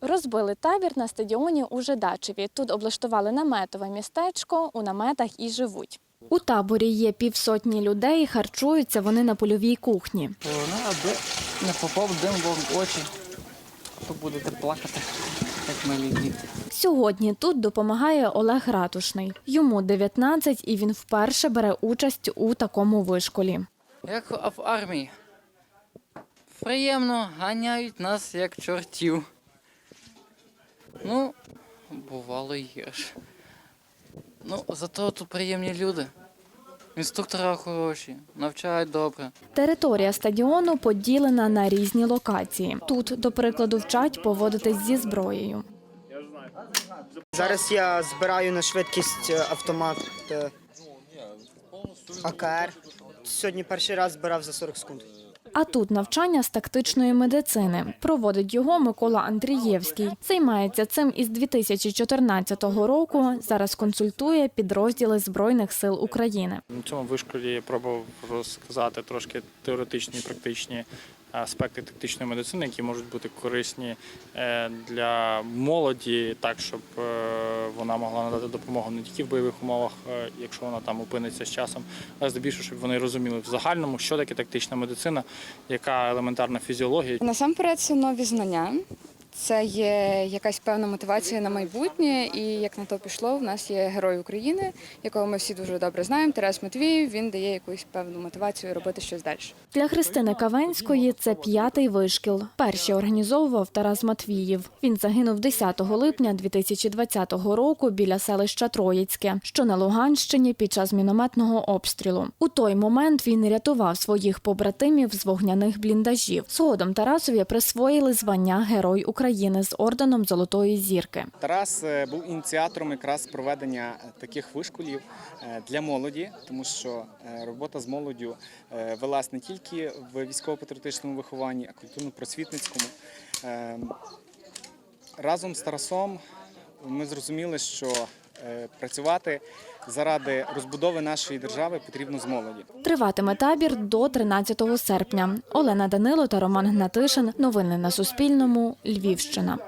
Розбили табір на стадіоні у Жидачеві. Тут облаштували наметове містечко, у наметах і живуть. У таборі є півсотні людей, харчуються вони на польовій кухні. Ну, аби не попав дим в очі, то будете плакати, як малі діти. Сьогодні тут допомагає Олег Ратушний. Йому 19 і він вперше бере участь у такому вишколі. Як в армії. Приємно, ганяють нас як чортів. Ну, бувало і гірше. Ну, зато тут приємні люди. Інструктора хороші, навчають добре. Територія стадіону поділена на різні локації. Тут, до прикладу, вчать поводитись зі зброєю. Зараз я збираю на швидкість е, автомат е, АКР. Сьогодні перший раз збирав за 40 секунд. А тут навчання з тактичної медицини. Проводить його Микола Андрієвський. Займається цим із 2014 року. Зараз консультує підрозділи Збройних сил України. На цьому вишколі я пробував розказати трошки теоретичні і практичні аспекти тактичної медицини, які можуть бути корисні е, для молоді, так щоб е, вона могла надати допомогу не тільки в бойових умовах, е, якщо вона там опиниться з часом, а здебільшого, щоб вони розуміли в загальному, що таке тактична медицина, яка елементарна фізіологія, Насамперед, це нові знання. Це є якась певна мотивація на майбутнє, і як на то пішло, в нас є герой України, якого ми всі дуже добре знаємо. Тарас Матвіїв. Він дає якусь певну мотивацію робити щось далі. Для Христини Кавенської це п'ятий вишкіл. Перший організовував Тарас Матвіїв. Він загинув 10 липня 2020 року біля селища Троїцьке, що на Луганщині під час мінометного обстрілу. У той момент він рятував своїх побратимів з вогняних бліндажів. Згодом Тарасові присвоїли звання Герой України з орденом Золотої зірки. Тарас е, був ініціатором якраз проведення е, таких вишколів е, для молоді, тому що робота з молоддю велась не тільки в військово-патріотичному вихованні, а культурно-просвітницькому. Е, Разом з Тарасом ми зрозуміли, що працювати заради розбудови нашої держави потрібно з молоді. Триватиме табір до 13 серпня. Олена Данило та Роман Гнатишин. Новини на Суспільному. Львівщина.